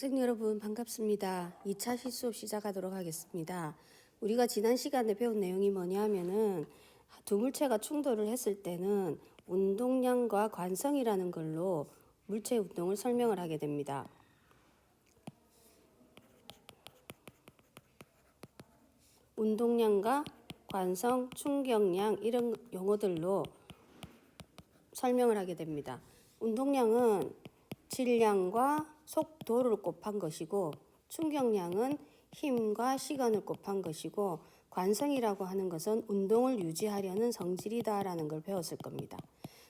학생 여러분 반갑습니다. 2차 실수업 시작하도록 하겠습니다. 우리가 지난 시간에 배운 내용이 뭐냐 하면은 두 물체가 충돌을 했을 때는 운동량과 관성이라는 걸로 물체 운동을 설명을 하게 됩니다. 운동량과 관성, 충격량 이런 용어들로 설명을 하게 됩니다. 운동량은 질량과 속도를 곱한 것이고 충격량은 힘과 시간을 곱한 것이고 관성이라고 하는 것은 운동을 유지하려는 성질이다라는 걸 배웠을 겁니다.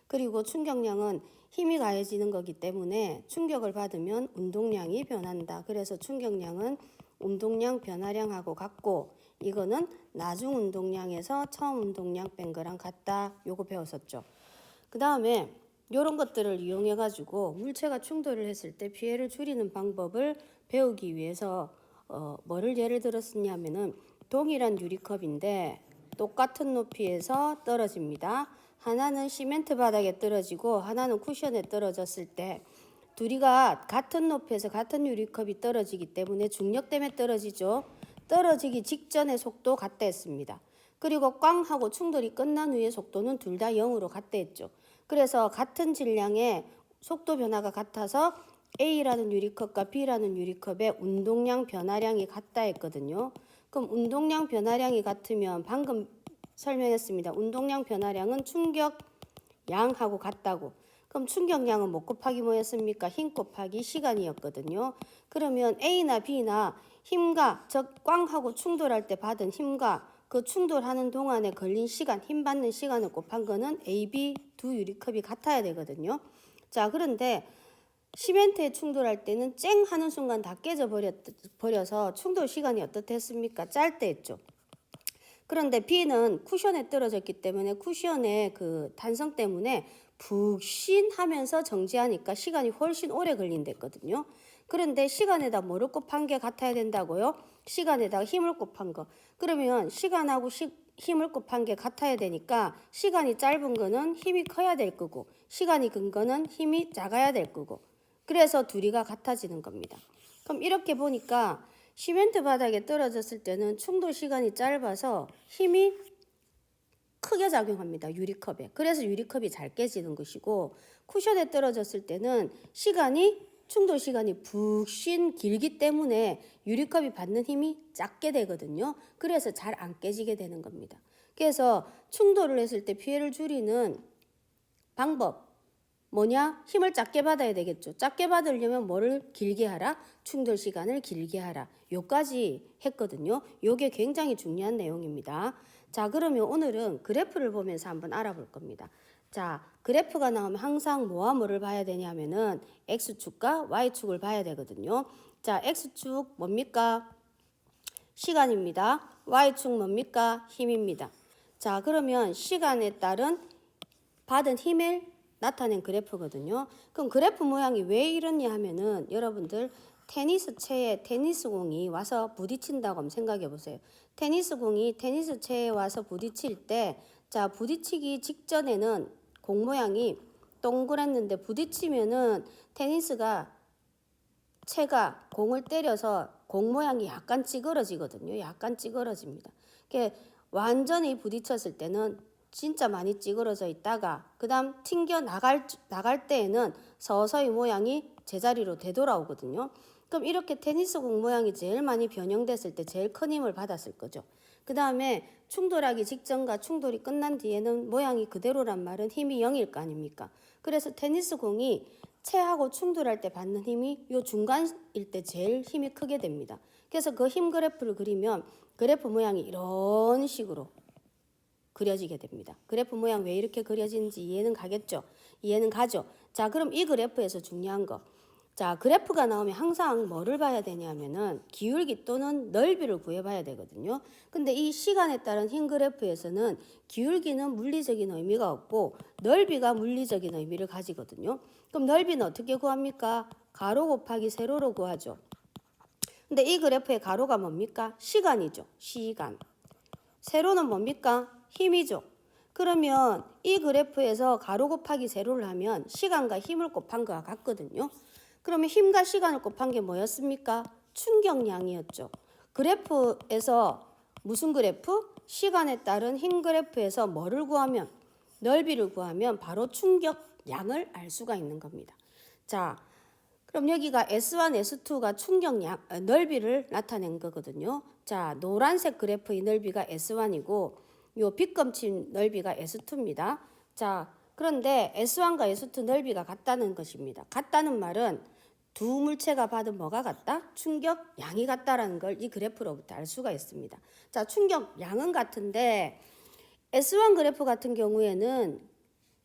그리고 충격량은 힘이 가해지는 거기 때문에 충격을 받으면 운동량이 변한다. 그래서 충격량은 운동량 변화량하고 같고 이거는 나중 운동량에서 처음 운동량 뺀 거랑 같다. 요거 배웠었죠. 그 다음에 이런 것들을 이용해 가지고 물체가 충돌을 했을 때 피해를 줄이는 방법을 배우기 위해서 어, 뭐를 예를 들었었냐면은 동일한 유리컵인데 똑같은 높이에서 떨어집니다. 하나는 시멘트 바닥에 떨어지고 하나는 쿠션에 떨어졌을 때 둘이가 같은 높이에서 같은 유리컵이 떨어지기 때문에 중력 때문에 떨어지죠. 떨어지기 직전의 속도 같다 했습니다. 그리고 꽝 하고 충돌이 끝난 후의 속도는 둘 다 0으로 같다 했죠. 그래서 같은 질량의 속도 변화가 같아서 A라는 유리컵과 B라는 유리컵의 운동량 변화량이 같다 했거든요. 그럼 운동량 변화량이 같으면 방금 설명했습니다. 운동량 변화량은 충격량하고 같다고. 그럼 충격량은 뭐 곱하기 뭐였습니까? 힘 곱하기 시간이었거든요. 그러면 A나 B나 힘과 즉 꽝하고 충돌할 때 받은 힘과 그 충돌하는 동안에 걸린 시간, 힘 받는 시간을 곱한 거는 A, B 두 유리컵이 같아야 되거든요. 자, 그런데 시멘트에 충돌할 때는 쨍 하는 순간 다 깨져 버려서 충돌 시간이 어떻겠습니까? 짧대 했죠. 그런데 B는 쿠션에 떨어졌기 때문에 쿠션의 그 탄성 때문에 푹신하면서 정지하니까 시간이 훨씬 오래 걸린댔거든요. 그런데 시간에다 뭐를 곱한 게 같아야 된다고요? 시간에다가 힘을 곱한 거. 그러면 시간하고 시, 힘을 곱한 게 같아야 되니까 시간이 짧은 거는 힘이 커야 될 거고 시간이 긴 거는 힘이 작아야 될 거고 그래서 둘이가 같아지는 겁니다. 그럼 이렇게 보니까 시멘트 바닥에 떨어졌을 때는 충돌 시간이 짧아서 힘이 크게 작용합니다. 유리컵에. 그래서 유리컵이 잘 깨지는 것이고 쿠션에 떨어졌을 때는 시간이 충돌 시간이 푹신 길기 때문에 유리컵이 받는 힘이 작게 되거든요. 그래서 잘 안 깨지게 되는 겁니다. 그래서 충돌을 했을 때 피해를 줄이는 방법 뭐냐? 힘을 작게 받아야 되겠죠. 작게 받으려면 뭐를 길게 하라? 충돌 시간을 길게 하라. 요까지 했거든요. 요게 굉장히 중요한 내용입니다. 자, 그러면 오늘은 그래프를 보면서 한번 알아볼 겁니다. 자, 그래프가 나오면 항상 뭐와 뭐를 봐야 되냐면은 X축과 Y축을 봐야 되거든요. 자, X축 뭡니까? 시간입니다. Y축 뭡니까? 힘입니다. 자, 그러면 시간에 따른 받은 힘을 나타낸 그래프거든요. 그럼 그래프 모양이 왜 이러냐 하면은 여러분들 테니스 채에 테니스 공이 와서 부딪힌다고 한번 생각해 보세요. 테니스 공이 테니스 채에 와서 부딪힐 때, 자, 부딪히기 직전에는 공 모양이 동그랬는데 부딪히면은 테니스가 채가 공을 때려서 공 모양이 약간 찌그러지거든요. 약간 찌그러집니다. 그게 완전히 부딪혔을 때는 진짜 많이 찌그러져 있다가 그다음 튕겨 나갈 나갈 때에는 서서히 모양이 제자리로 되돌아오거든요. 그럼 이렇게 테니스 공 모양이 제일 많이 변형됐을 때 제일 큰 힘을 받았을 거죠. 그 다음에 충돌하기 직전과 충돌이 끝난 뒤에는 모양이 그대로란 말은 힘이 0일 거 아닙니까? 그래서 테니스 공이 채하고 충돌할 때 받는 힘이 요 중간일 때 제일 힘이 크게 됩니다. 그래서 그 힘 그래프를 그리면 그래프 모양이 이런 식으로 그려지게 됩니다. 그래프 모양 왜 이렇게 그려지는지 이해는 가겠죠? 이해는 가죠? 자, 그럼 이 그래프에서 중요한 거. 자, 그래프가 나오면 항상 뭐를 봐야 되냐면은 기울기 또는 넓이를 구해봐야 되거든요. 근데 이 시간에 따른 흰 그래프에서는 기울기는 물리적인 의미가 없고 넓이가 물리적인 의미를 가지거든요. 그럼 넓이는 어떻게 구합니까? 가로 곱하기 세로로 구하죠. 근데 이 그래프의 가로가 뭡니까? 시간이죠. 시간. 세로는 뭡니까? 힘이죠. 그러면 이 그래프에서 가로 곱하기 세로를 하면 시간과 힘을 곱한 거와 같거든요. 그러면 힘과 시간을 곱한 게 뭐였습니까? 충격량이었죠. 그래프에서 무슨 그래프? 시간에 따른 힘 그래프에서 뭐를 구하면 넓이를 구하면 바로 충격량을 알 수가 있는 겁니다. 자, 그럼 여기가 S1, S2가 충격량 어, 넓이를 나타낸 거거든요. 자, 노란색 그래프의 넓이가 S1이고 요 빗검친 넓이가 S2입니다. 자, 그런데 S1과 S2 넓이가 같다는 것입니다. 같다는 말은 두 물체가 받은 뭐가 같다? 충격량이 같다라는 걸 이 그래프로부터 알 수가 있습니다. 자, 충격량은 같은데 S1 그래프 같은 경우에는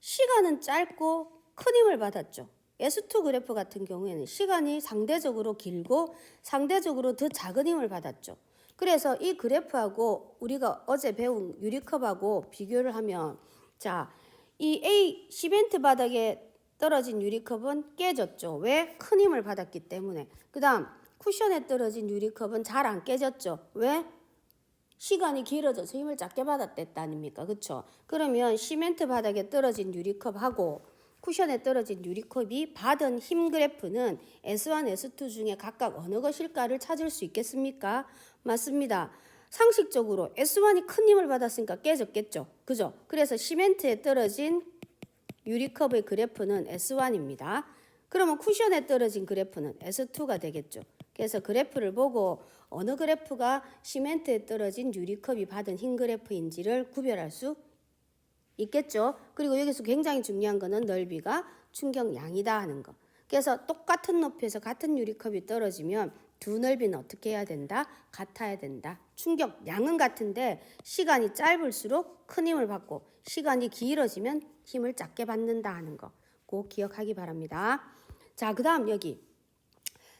시간은 짧고 큰 힘을 받았죠. S2 그래프 같은 경우에는 시간이 상대적으로 길고 상대적으로 더 작은 힘을 받았죠. 그래서 이 그래프하고 우리가 어제 배운 유리컵하고 비교를 하면 자, 이 A 시멘트 바닥에 떨어진 유리컵은 깨졌죠. 왜? 큰 힘을 받았기 때문에. 그 다음 쿠션에 떨어진 유리컵은 잘 안 깨졌죠. 왜? 시간이 길어져서 힘을 작게 받았댔다 아닙니까? 그렇죠? 그러면 시멘트 바닥에 떨어진 유리컵하고 쿠션에 떨어진 유리컵이 받은 힘 그래프는 S1, S2 중에 각각 어느 것일까를 찾을 수 있겠습니까? 맞습니다. 상식적으로 S1이 큰 힘을 받았으니까 깨졌겠죠. 그죠? 그래서 시멘트에 떨어진 유리컵의 그래프는 S1입니다. 그러면 쿠션에 떨어진 그래프는 S2가 되겠죠. 그래서 그래프를 보고 어느 그래프가 시멘트에 떨어진 유리컵이 받은 흰 그래프인지를 구별할 수 있겠죠. 그리고 여기서 굉장히 중요한 거는 넓이가 충격량이다 하는 거. 그래서 똑같은 높이에서 같은 유리컵이 떨어지면 두 넓이는 어떻게 해야 된다? 같아야 된다. 충격량은 같은데 시간이 짧을수록 큰 힘을 받고 시간이 길어지면 힘을 작게 받는다 하는 거. 꼭 기억하기 바랍니다. 자, 그 다음 여기.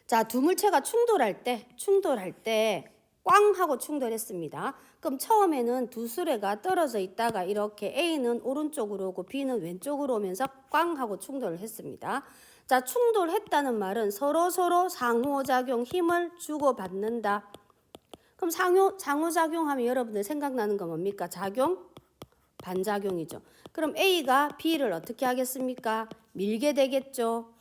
자, 두 물체가 충돌할 때 충돌할 때 꽝 하고 충돌했습니다. 그럼 처음에는 두 수레가 떨어져 있다가 이렇게 A는 오른쪽으로 오고 B는 왼쪽으로 오면서 꽝 하고 충돌을 했습니다. 자, 충돌했다는 말은 서로 서로 상호작용 힘을 주고 받는다. 그럼 상호 상호작용하면 여러분들 생각나는 거 뭡니까? 작용, 반작용이죠. 그럼 A가 B를 어떻게 하겠습니까? 밀게 되겠죠.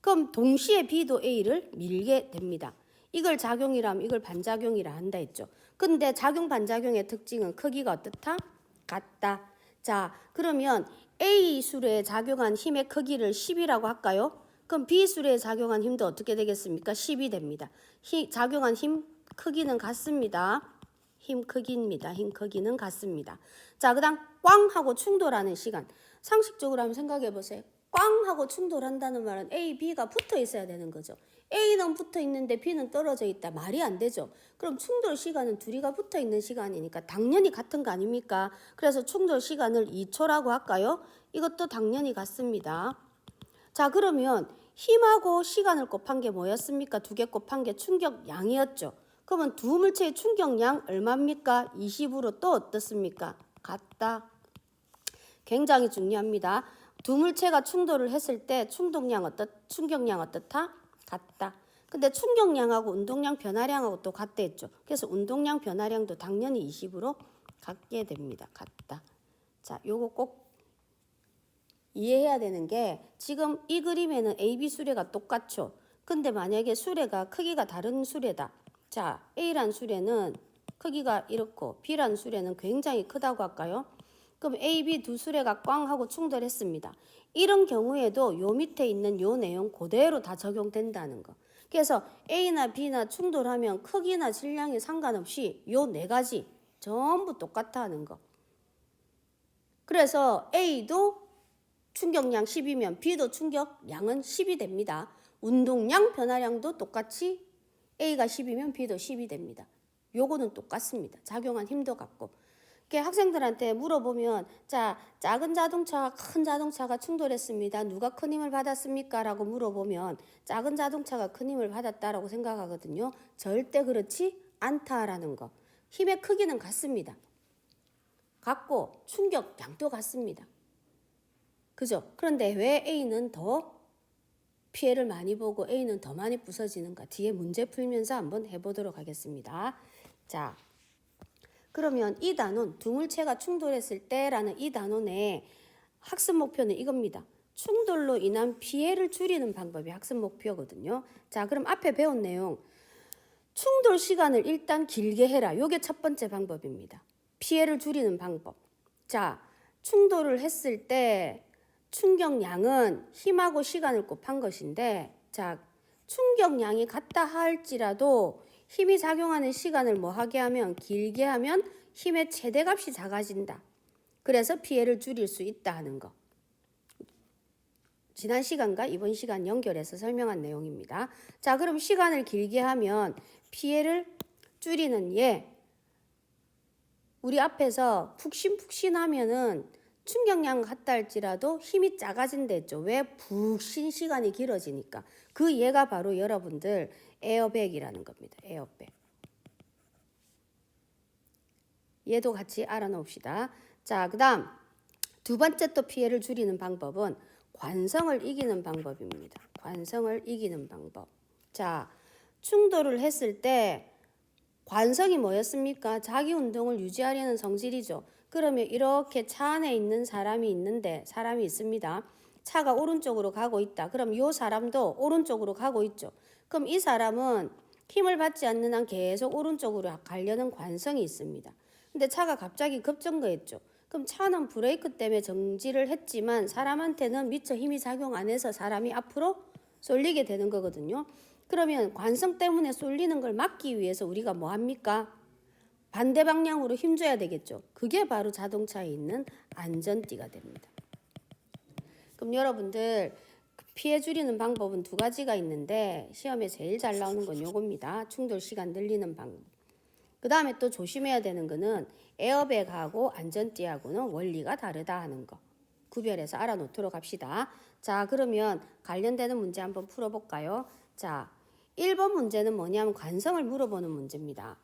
그럼 동시에 B도 A를 밀게 됩니다. 이걸 작용이라면 이걸 반작용이라 한다 했죠. 근데 작용 반작용의 특징은 크기가 어떻다? 같다. 자, 그러면 A 수레에 작용한 힘의 크기를 10이라고 할까요? 그럼 B 수레에 작용한 힘도 어떻게 되겠습니까? 10이 됩니다. 힘, 작용한 힘 크기는 같습니다. 힘 크기입니다. 힘 크기는 같습니다. 자, 그 다음 꽝 하고 충돌하는 시간. 상식적으로 한번 생각해 보세요. 꽝 하고 충돌한다는 말은 A, B가 붙어 있어야 되는 거죠. A는 붙어 있는데 B는 떨어져 있다. 말이 안 되죠. 그럼 충돌 시간은 둘이가 붙어 있는 시간이니까 당연히 같은 거 아닙니까? 그래서 충돌 시간을 2초라고 할까요? 이것도 당연히 같습니다. 자, 그러면 힘하고 시간을 곱한 게 뭐였습니까? 두 개 곱한 게 충격량이었죠. 그러면 두 물체의 충격량 얼마입니까? 20으로 또 어떻습니까? 같다. 굉장히 중요합니다. 두 물체가 충돌을 했을 때 충동량 어떻, 충격량 어떻다? 같다. 근데 충격량하고 운동량 변화량하고 또 같다 했죠. 그래서 운동량 변화량도 당연히 20으로 같게 됩니다. 같다. 자, 요거 꼭 이해해야 되는 게 지금 이 그림에는 A, B 수레가 똑같죠. 근데 만약에 수레가 크기가 다른 수레다. 자, A란 수레는 크기가 이렇고 B란 수레는 굉장히 크다고 할까요? 그럼 A, B 두 수레가 꽝 하고 충돌했습니다. 이런 경우에도 요 밑에 있는 요 내용 그대로 다 적용된다는 거. 그래서 A나 B나 충돌하면 크기나 질량에 상관없이 요 네 가지 전부 똑같아 하는 거. 그래서 A도 충격량 10이면 B도 충격량은 10이 됩니다. 운동량 변화량도 똑같이 A가 10이면 B도 10이 됩니다. 요거는 똑같습니다. 작용한 힘도 같고. 이렇게 학생들한테 물어보면 자 작은 자동차와 큰 자동차가 충돌했습니다. 누가 큰 힘을 받았습니까? 라고 물어보면 작은 자동차가 큰 힘을 받았다라고 생각하거든요. 절대 그렇지 않다라는 거. 힘의 크기는 같습니다. 같고 충격량도 같습니다. 그죠? 그런데 왜 A는 더 피해를 많이 보고 A는 더 많이 부서지는가? 뒤에 문제 풀면서 한번 해보도록 하겠습니다. 자, 그러면 이 단원 두 물체가 충돌했을 때라는 이 단원의 학습 목표는 이겁니다. 충돌로 인한 피해를 줄이는 방법이 학습 목표거든요. 자, 그럼 앞에 배운 내용 충돌 시간을 일단 길게 해라. 요게 첫 번째 방법입니다. 피해를 줄이는 방법. 자, 충돌을 했을 때 충격량은 힘하고 시간을 곱한 것인데 자, 충격량이 같다 할지라도 힘이 작용하는 시간을 뭐 하게 하면 길게 하면 힘의 최대값이 작아진다. 그래서 피해를 줄일 수 있다 하는 거. 지난 시간과 이번 시간 연결해서 설명한 내용입니다. 자, 그럼 시간을 길게 하면 피해를 줄이는 예. 우리 앞에서 푹신푹신하면은 충격량 같다 할지라도 힘이 작아진다 했죠. 왜? 푹신 시간이 길어지니까. 그 예가 바로 여러분들 에어백이라는 겁니다. 에어백. 얘도 같이 알아놓읍시다. 자, 그 다음 두 번째 또 피해를 줄이는 방법은 관성을 이기는 방법입니다. 관성을 이기는 방법. 자, 충돌을 했을 때 관성이 뭐였습니까? 자기 운동을 유지하려는 성질이죠. 그러면 이렇게 차 안에 있는 사람이 있는데 사람이 있습니다. 차가 오른쪽으로 가고 있다. 그럼 이 사람도 오른쪽으로 가고 있죠. 그럼 이 사람은 힘을 받지 않는 한 계속 오른쪽으로 가려는 관성이 있습니다. 근데 차가 갑자기 급정거했죠. 그럼 차는 브레이크 때문에 정지를 했지만 사람한테는 미처 힘이 작용 안 해서 사람이 앞으로 쏠리게 되는 거거든요. 그러면 관성 때문에 쏠리는 걸 막기 위해서 우리가 뭐 합니까? 반대 방향으로 힘줘야 되겠죠. 그게 바로 자동차에 있는 안전띠가 됩니다. 그럼 여러분들 피해 줄이는 방법은 두 가지가 있는데 시험에 제일 잘 나오는 건 요겁니다. 충돌 시간 늘리는 방법. 그 다음에 또 조심해야 되는 거는 에어백하고 안전띠하고는 원리가 다르다 하는 거. 구별해서 알아놓도록 합시다. 자, 그러면 관련되는 문제 한번 풀어볼까요? 자, 1번 문제는 뭐냐면 관성을 물어보는 문제입니다.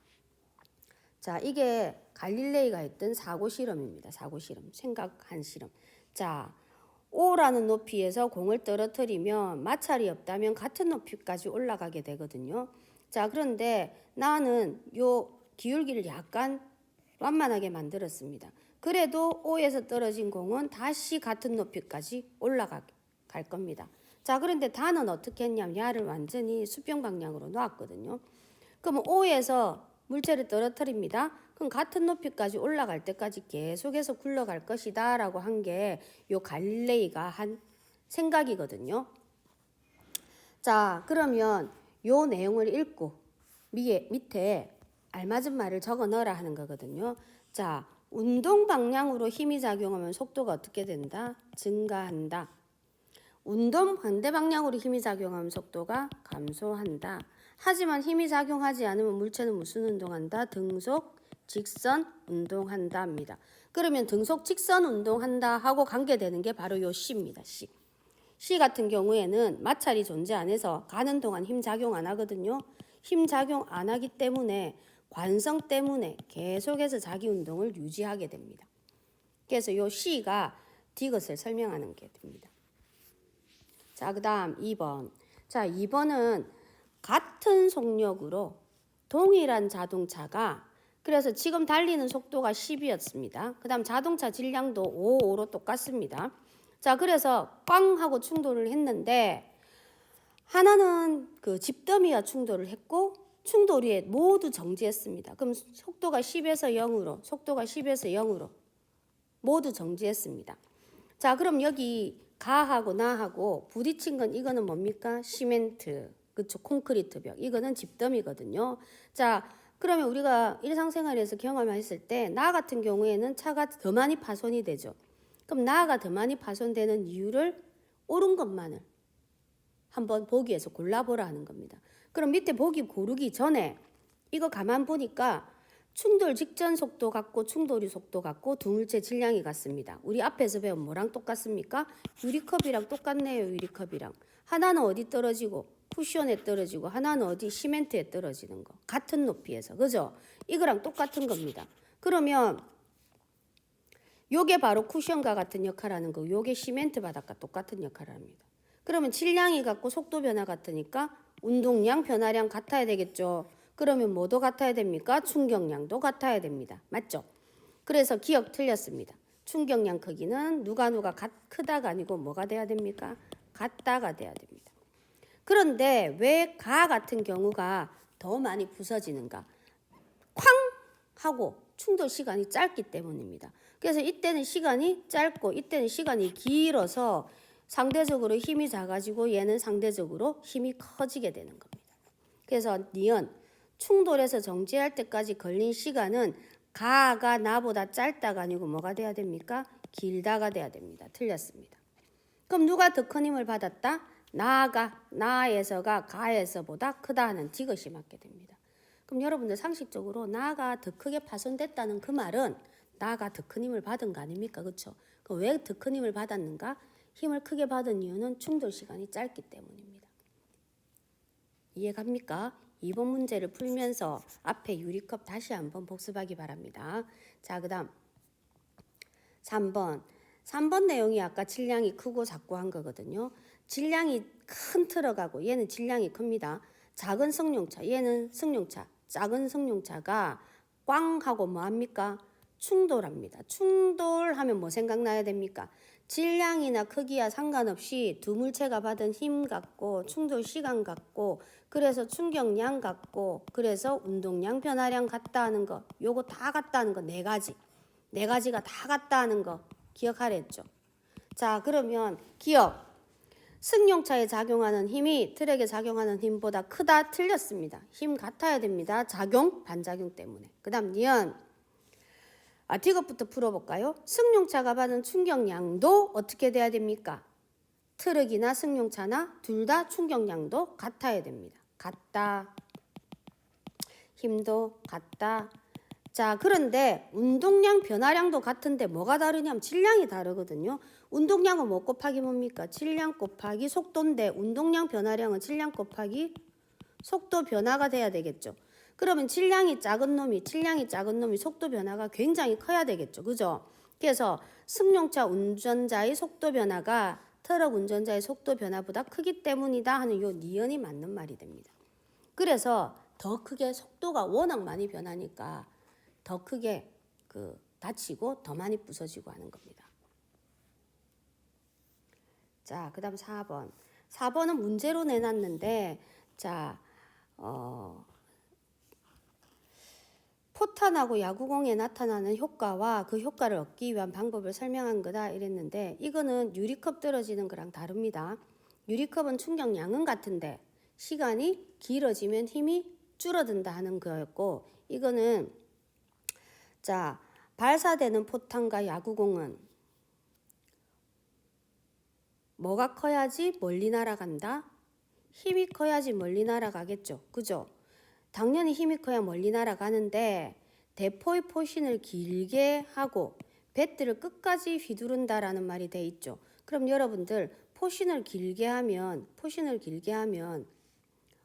자, 이게 갈릴레이가 했던 사고 실험입니다. 사고 실험. 생각한 실험. 자, O라는 높이에서 공을 떨어뜨리면 마찰이 없다면 같은 높이까지 올라가게 되거든요. 자, 그런데 나는 요 기울기를 약간 완만하게 만들었습니다. 그래도 O에서 떨어진 공은 다시 같은 높이까지 올라갈 겁니다. 자, 그런데 단은 어떻게 했냐면 야를 완전히 수평 방향으로 놓았거든요. 그럼 O에서 물체를 떨어뜨립니다. 그럼 같은 높이까지 올라갈 때까지 계속해서 굴러갈 것이다 라고 한 게 요 갈릴레이가 한 생각이거든요. 자, 그러면 요 내용을 읽고 위에 밑에 알맞은 말을 적어 넣으라 하는 거거든요. 자, 운동 방향으로 힘이 작용하면 속도가 어떻게 된다? 증가한다. 운동 반대 방향으로 힘이 작용하면 속도가 감소한다. 하지만 힘이 작용하지 않으면 물체는 무슨 운동한다? 등속, 직선 운동한다 합니다. 그러면 등속, 직선 운동한다 하고 관계되는 게 바로 요 C입니다. C. C 같은 경우에는 마찰이 존재 안 해서 가는 동안 힘 작용 안 하거든요. 힘 작용 안 하기 때문에 관성 때문에 계속해서 자기 운동을 유지하게 됩니다. 그래서 요 C가 디귿을 설명하는 게 됩니다. 자, 그 다음 2번. 자, 2번은 같은 속력으로 동일한 자동차가 그래서 지금 달리는 속도가 10이었습니다. 그 다음 자동차 질량도 5, 5로 똑같습니다. 자, 그래서 꽝 하고 충돌을 했는데 하나는 그 집더미와 충돌을 했고 충돌이 모두 정지했습니다. 그럼 속도가 10에서 0으로, 속도가 10에서 0으로 모두 정지했습니다. 자, 그럼 여기 가하고 나하고 부딪힌 건 이거는 뭡니까? 시멘트, 그쵸? 콘크리트 벽. 이거는 집덤이거든요. 자, 그러면 우리가 일상생활에서 경험했을 때 나 같은 경우에는 차가 더 많이 파손이 되죠. 그럼 나가 더 많이 파손되는 이유를 옳은 것만을 한번 보기에서 골라보라 하는 겁니다. 그럼 밑에 보기 고르기 전에 이거 가만 보니까 충돌 직전 속도 같고 충돌이 속도 같고 두 물체 질량이 같습니다. 우리 앞에서 배운 뭐랑 똑같습니까? 유리컵이랑 똑같네요. 유리컵이랑. 하나는 어디 떨어지고 쿠션에 떨어지고 하나는 어디 시멘트에 떨어지는 거. 같은 높이에서. 그죠? 이거랑 똑같은 겁니다. 그러면 요게 바로 쿠션과 같은 역할을 하는 거. 요게 시멘트 바닥과 똑같은 역할을 합니다. 그러면 질량이 같고 속도 변화 같으니까 운동량, 변화량 같아야 되겠죠. 그러면 뭐도 같아야 됩니까? 충격량도 같아야 됩니다. 맞죠? 그래서 기억 틀렸습니다. 충격량 크기는 누가 누가 같, 크다가 아니고 뭐가 돼야 됩니까? 같다가 돼야 됩니다. 그런데 왜 가 같은 경우가 더 많이 부서지는가? 쾅 하고 충돌 시간이 짧기 때문입니다. 그래서 이때는 시간이 짧고 이때는 시간이 길어서 상대적으로 힘이 작아지고 얘는 상대적으로 힘이 커지게 되는 겁니다. 그래서 니은 충돌해서 정지할 때까지 걸린 시간은 가가 나보다 짧다가 아니고 뭐가 돼야 됩니까? 길다가 돼야 됩니다. 틀렸습니다. 그럼 누가 더 큰 힘을 받았다? 나가 나에서가 가에서보다 크다 하는 디귿이 맞게 됩니다. 그럼 여러분들 상식적으로 나가 더 크게 파손됐다는 그 말은 나가 더 큰 힘을 받은 거 아닙니까? 그렇죠? 왜더 큰 힘을 받았는가? 힘을 크게 받은 이유는 충돌 시간이 짧기 때문입니다. 이해 갑니까? 이번 문제를 풀면서 앞에 유리컵 다시 한번 복습하기 바랍니다. 자, 그 다음 3번. 3번 내용이 아까 질량이 크고 작고 한 거거든요. 질량이 큰 틀어 가고 얘는 질량이 큽니다. 작은 승용차, 얘는 승용차. 작은 승용차가 꽝 하고 뭐 합니까? 충돌합니다. 충돌하면 뭐 생각나야 됩니까? 질량이나 크기와 상관없이 두 물체가 받은 힘 같고 충돌 시간 같고 그래서 충격량 같고 그래서 운동량 변화량 같다 하는 거 요거 다 같다 하는 거 네 가지 네 가지가 다 같다 하는 거 기억하랬죠. 자 그러면 기억 승용차에 작용하는 힘이 트랙에 작용하는 힘보다 크다 틀렸습니다. 힘 같아야 됩니다. 작용 반작용 때문에. 그 다음 니은 아, 디귿부터 풀어볼까요? 승용차가 받은 충격량도 어떻게 돼야 됩니까? 트럭이나 승용차나 둘 다 충격량도 같아야 됩니다. 같다. 힘도 같다. 자, 그런데 운동량 변화량도 같은데 뭐가 다르냐면 질량이 다르거든요. 운동량은 뭐 곱하기 뭡니까? 질량 곱하기 속도인데 운동량 변화량은 질량 곱하기 속도 변화가 돼야 되겠죠. 그러면 질량이 작은 놈이 질량이 작은 놈이 속도 변화가 굉장히 커야 되겠죠. 그죠? 그래서 승용차 운전자의 속도 변화가 트럭 운전자의 속도 변화보다 크기 때문이다 하는 요 니은이 맞는 말이 됩니다. 그래서 더 크게 속도가 워낙 많이 변하니까 더 크게 그 다치고 더 많이 부서지고 하는 겁니다. 자, 그 다음 4번. 4번은 문제로 내놨는데 자, 어 포탄하고 야구공에 나타나는 효과와 그 효과를 얻기 위한 방법을 설명한 거다 이랬는데 이거는 유리컵 떨어지는 거랑 다릅니다. 유리컵은 충격량은 같은데 시간이 길어지면 힘이 줄어든다 하는 거였고 이거는 자 발사되는 포탄과 야구공은 뭐가 커야지 멀리 날아간다? 힘이 커야지 멀리 날아가겠죠. 그죠? 당연히 힘이 커야 멀리 날아가는데 대포의 포신을 길게 하고 배트를 끝까지 휘두른다라는 말이 돼 있죠. 그럼 여러분들 포신을 길게 하면 포신을 길게 하면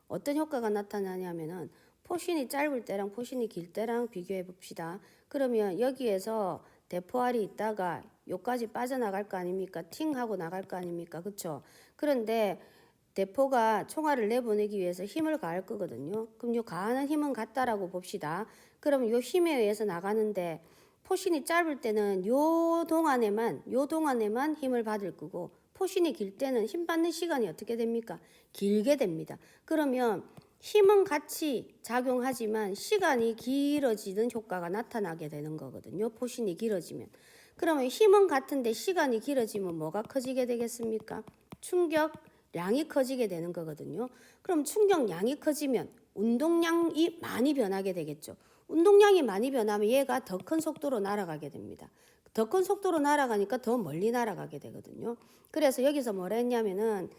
어떤 효과가 나타나냐면은 포신이 짧을 때랑 포신이 길 때랑 비교해 봅시다. 그러면 여기에서 대포알이 있다가 요까지 빠져나갈 거 아닙니까? 팅 하고 나갈 거 아닙니까? 그렇죠? 그런데 대포가 총알을 내보내기 위해서 힘을 가할 거거든요. 그럼 요 가하는 힘은 같다라고 봅시다. 그럼 요 힘에 의해서 나가는데 포신이 짧을 때는 요 동안에만 요 동안에만 힘을 받을 거고 포신이 길 때는 힘 받는 시간이 어떻게 됩니까? 길게 됩니다. 그러면 힘은 같이 작용하지만 시간이 길어지는 효과가 나타나게 되는 거거든요. 포신이 길어지면. 그러면 힘은 같은데 시간이 길어지면 뭐가 커지게 되겠습니까? 충격량이 커지게 되는 거거든요. 그럼 충격량이 커지면 운동량이 많이 변하게 되겠죠. 운동량이 많이 변하면 얘가 더 큰 속도로 날아가게 됩니다. 더 큰 속도로 날아가니까 더 멀리 날아가게 되거든요. 그래서 여기서 뭐라 했냐면은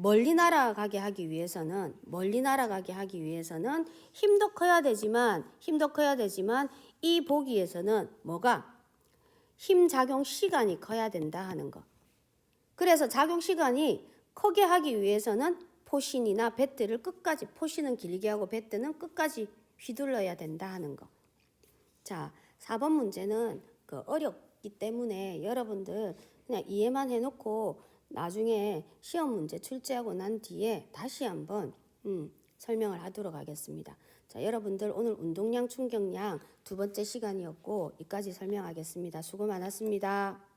멀리 날아가게 하기 위해서는 멀리 날아가게 하기 위해서는 힘도 커야 되지만 힘도 커야 되지만 이 보기에서는 뭐가 힘 작용 시간이 커야 된다 하는 거. 그래서 작용 시간이 크게 하기 위해서는 포신이나 배트를 끝까지 포신은 길게 하고 배트는 끝까지 휘둘러야 된다 하는 거. 자, 4번 문제는 그 어렵기 때문에 여러분들 그냥 이해만 해 놓고 나중에 시험 문제 출제하고 난 뒤에 다시 한번 음, 설명을 하도록 하겠습니다. 자, 여러분들 오늘 운동량, 충격량 두 번째 시간이었고 이까지 설명하겠습니다. 수고 많았습니다.